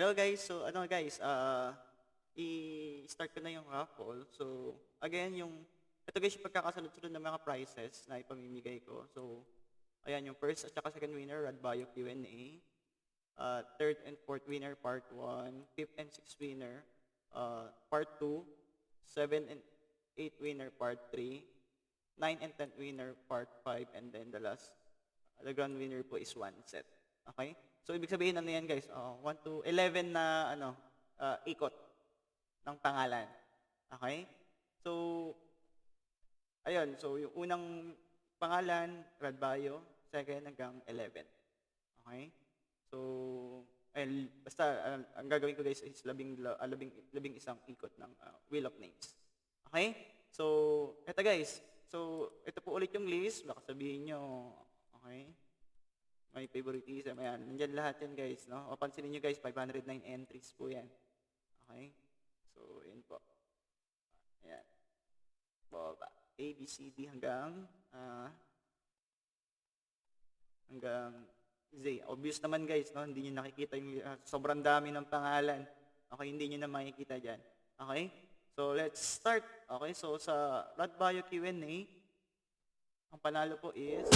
Hello guys, so ano guys, ah i-start ko na yung raffle. So again, yung ito guys yung pagkakasunod-sunod ng mga prizes na ipamimigay ko. So ayan yung first at saka second winner, Rad Bio Q&A. Uh, third and fourth winner, part 1. Fifth and sixth winner, uh, part 2. Seven and eighth winner, part 3. Nine and tenth winner, part 5. And then the last, the grand winner po is one set. Okay? So, ibig sabihin ano yan guys? Oh, 1 to 11 na ano, uh, ikot ng pangalan. Okay? So, ayun. So, yung unang pangalan, Radbayo. Second hanggang 11. Okay? So, ayun, basta uh, ang gagawin ko guys is labing, la- ah, labing, labing isang ikot ng uh, Wheel of Names. Okay? So, eto guys. So, ito po ulit yung list. Baka sabihin nyo, okay? May favoritism. Ayan, nandyan lahat yan guys. No? O pansinin nyo guys, 509 entries po yan. Okay? So, yun po. Ayan. Baba. A, B, C, D hanggang ah, hanggang Z. Obvious naman guys, no? hindi nyo nakikita yung ah, sobrang dami ng pangalan. Okay, hindi nyo na makikita dyan. Okay? So, let's start. Okay, so sa Rad Bio Q&A, ang panalo po is...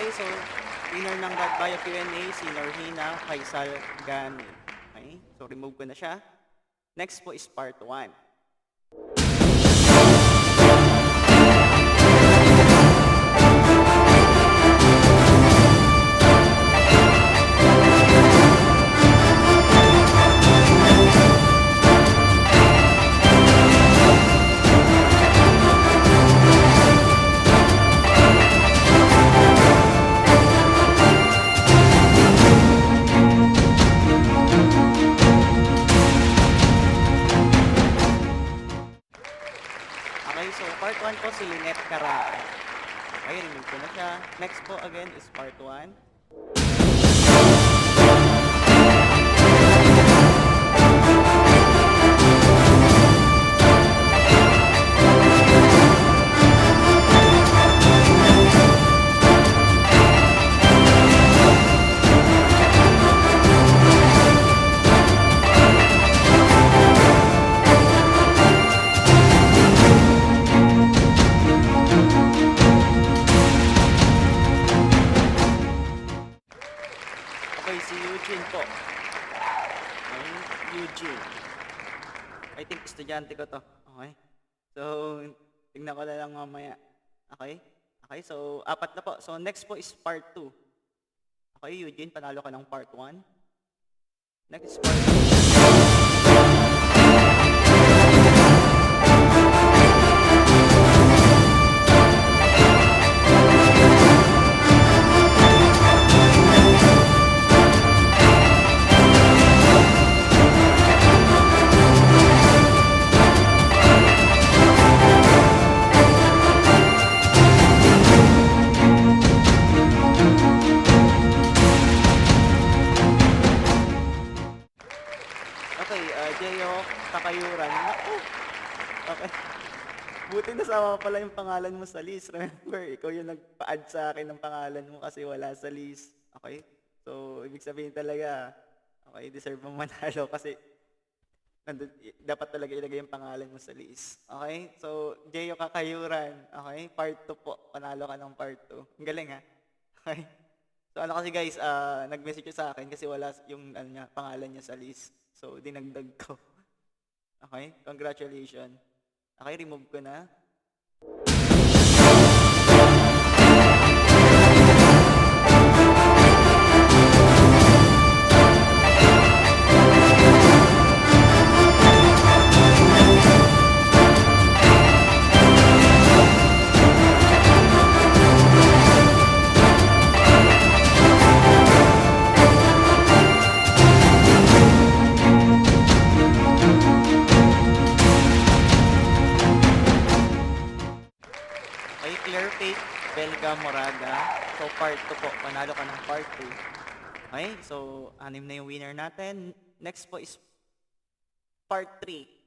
Okay, so winner ng Rad Bio Q&A si Norhina Faisal Gani. Okay, so remove ko na siya. Next po is part 1. Okay, remove ko na siya. Next po again is part 1. Tingnan ko na lang mamaya. Okay? Okay, so apat na po. So next po is part 2. Okay, Eugene, panalo ka ng part 1. Next is part 2. Buti nasama pala yung pangalan mo sa list. Remember, ikaw yung nagpa-add sa akin ng pangalan mo kasi wala sa list. Okay? So, ibig sabihin talaga, okay, deserve mong manalo kasi nandun, dapat talaga ilagay yung pangalan mo sa list. Okay? So, Jeyo Kakayuran. Okay? Part 2 po. Panalo ka ng part 2. Ang galing ha? Okay? So, ano kasi guys, ah, nag-message sa akin kasi wala yung ano niya, pangalan niya sa list. So, dinagdag ko. Okay? Congratulations. Okay, remove ko na. Part 2 po. Panalo ka ng part 2. Okay, so, anim na yung winner natin. Next po is part 3.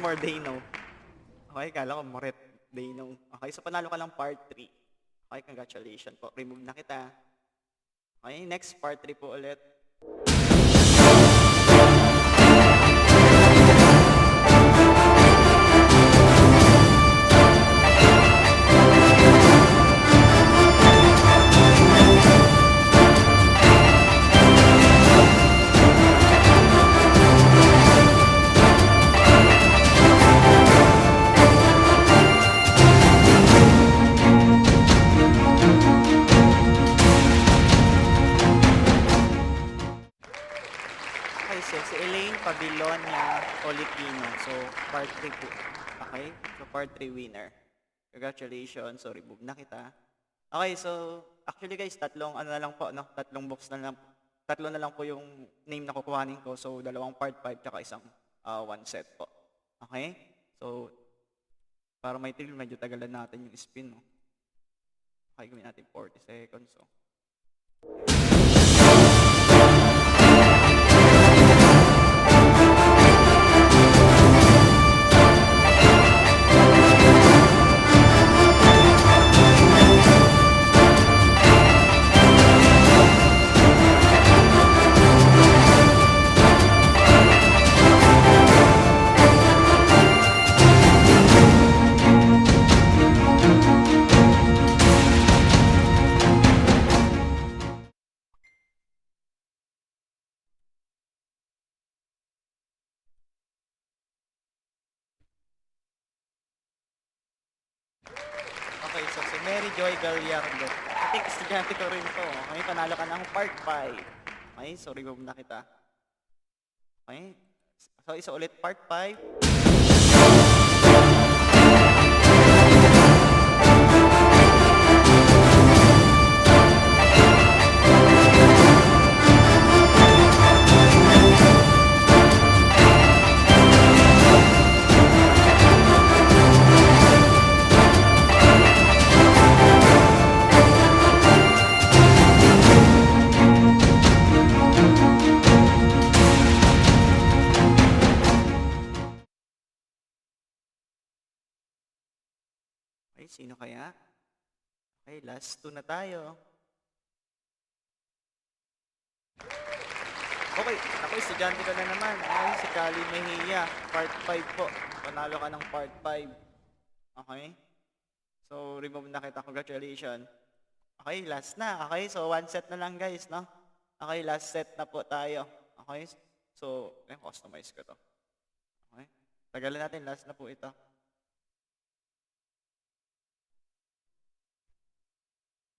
Princess Mordano. Okay, kala ko Moret Dano. Okay, so panalo ka lang part 3. Okay, congratulations po. Remove na kita. Okay, next part 3 po ulit. Olipino. So, part 3 po. Okay? So, part 3 winner. Congratulations. So, remove na kita. Okay, so, actually guys, tatlong ano na lang po, no? Tatlong box na lang. Tatlo na lang po yung name na kukuhanin ko. So, dalawang part 5 tsaka isang ah, one set po. Okay? So, para may thrill, medyo tagalan natin yung spin, no? Okay, gawin natin 40 seconds, so. Mary Joy Gallardo. I think estudyante ko rin to. Okay, panalo ka ng part 5. Okay, so remove na kita. Okay, so isa ulit part 5. Okay, sino kaya? Okay, last two na tayo. Okay, ako estudyante ko na naman. Ay, si Kali Mejia, part 5 po. Panalo ka ng part 5. Okay? So, remove na kita. Congratulations. Okay, last na. Okay, so one set na lang guys, no? Okay, last set na po tayo. Okay? So, eh, customize ko to. Okay? Tagalan natin, last na po ito.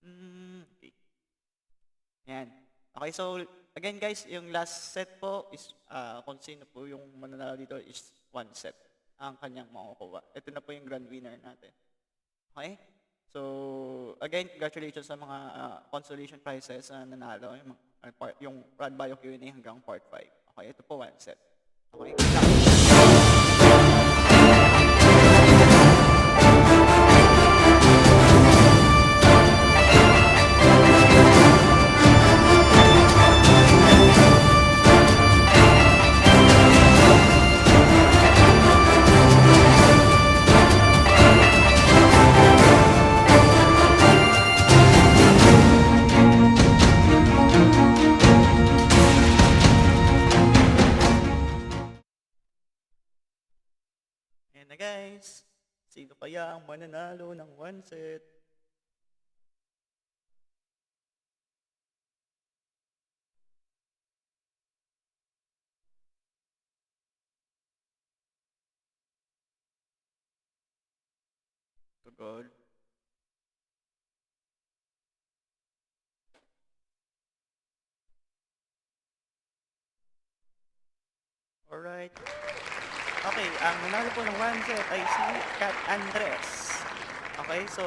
Mm, okay. Yan. Okay, so again guys, yung last set po is ah, kung sino po yung mananalo dito is one set ang kanyang makukuha. Ito na po yung grand winner natin. Okay? So, again, congratulations sa mga ah, consolation prizes na nanalo. Yung, ah, part, yung Rad Bio Q&A hanggang part 5. Okay, ito po one set. Okay, Ayan na guys. Sino kaya ang mananalo ng one set? To God. Alright. Okay, ang nanalo po ng one set ay si Kat Andres. Okay, so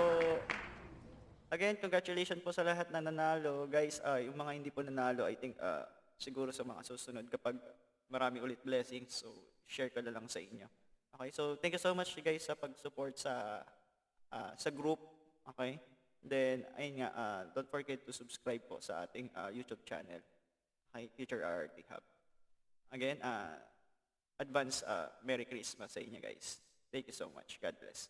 again, congratulations po sa lahat na nanalo. Guys, ah, yung mga hindi po nanalo, I think ah, siguro sa mga susunod kapag marami ulit blessings, so share ko na lang sa inyo. Okay, so thank you so much guys sa pag-support sa ah, sa group. Okay? Then, ayun nga, ah, don't forget to subscribe po sa ating ah, YouTube channel. Okay, Future RRT Hub. Again, ah, advance uh, Merry Christmas sa inyo guys. Thank you so much. God bless.